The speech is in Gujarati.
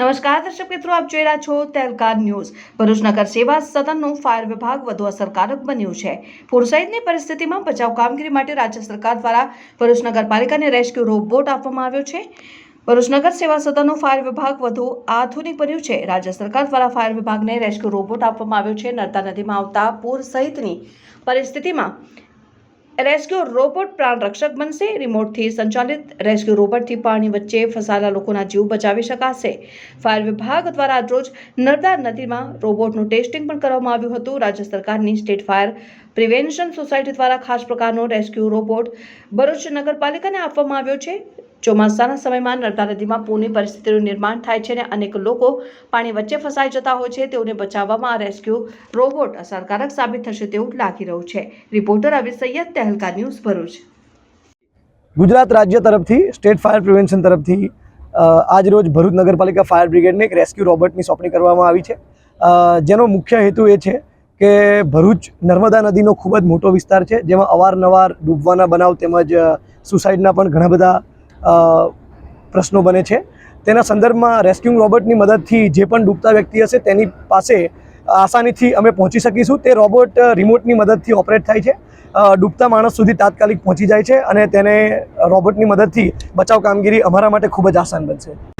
નમસ્કાર, દર્શક મિત્રો, આપ જોઈ રહ્યા છો તેલકાર ન્યૂઝ. ભરૂચ સેવા સદનનું ફાયર વિભાગ વધુ અસરકારક બન્યું છે. પૂર સહિતની પરિસ્થિતિમાં બચાવ કામગીરી માટે રાજ્ય સરકાર દ્વારા ભરૂચ નગરપાલિકાને રેસ્ક્યુ રોબોટ આપવામાં આવ્યો છે. ભરૂચ નગર સેવા સદનનું ફાયર વિભાગ વધુ આધુનિક બન્યું છે. રાજ્ય સરકાર દ્વારા ફાયર વિભાગને રેસ્ક્યુ રોબોટ આપવામાં આવ્યો છે. નર્મદા નદીમાં આવતા પૂર સહિતની પરિસ્થિતિમાં રેસ્ક્યુ રોબોટ પ્રાણ રક્ષક બનશે. રિમોટથી સંચાલિત રેસ્ક્યુ રોબોટથી પાણી વચ્ચે ફસાયેલા લોકોના જીવ બચાવી શકાશે. ફાયર વિભાગ દ્વારા આજરોજ નર્મદા નદીમાં રોબોટનું ટેસ્ટિંગ પણ કરવામાં આવ્યું હતું. રાજ્ય સરકારની સ્ટેટ ફાયર પ્રિવેન્શન સોસાયટી દ્વારા ખાસ પ્રકારનો રેસ્ક્યુ રોબોટ ભરૂચ નગરપાલિકાને આપવામાં આવ્યો છે. ચોમાસાના સમયમાં નર્મદા નદીમાં પૂરની પરિસ્થિતિનું નિર્માણ થાય છે અને અનેક લોકો પાણી વચ્ચે ફસાઈ જતા હોય છે, તેઓને બચાવવામાં રેસ્ક્યુ રોબોટ અસરકારક સાબિત થશે તેવું લાગી રહ્યું છે. Reporter Avi Syed, Tehelka news Bharuch. Gujarat રાજ્ય તરફથી, સ્ટેટ ફાયર પ્રિવેન્શન તરફથી આજ રોજ ભરૂચ નગરપાલિકા ફાયર બ્રિગેડને એક રેસ્ક્યુ રોબોટની સોંપણી કરવામાં આવી છે. જેનો મુખ્ય હેતુ એ છે કે ભરૂચ નર્મદા નદીનો ખૂબ જ મોટો વિસ્તાર છે, જેમાં અવારનવાર ડૂબવાના બનાવ તેમજ સુસાઇડના પણ ઘણા બધા પ્રશ્નો બને છે. તેના સંદર્ભમાં રેસ્ક્યુંગ રોબોટની મદદથી જે પણ ડૂબતા વ્યક્તિ હશે તેની પાસે આસાનીથી અમે પહોંચી શકીશું. તે રોબોટ રિમોટની મદદથી ઓપરેટ થાય છે. ડૂબતા માણસ સુધી તાત્કાલિક પહોંચી જાય છે અને તેને રોબોટની મદદથી બચાવ કામગીરી અમારા માટે ખૂબ જ આસાન બનશે.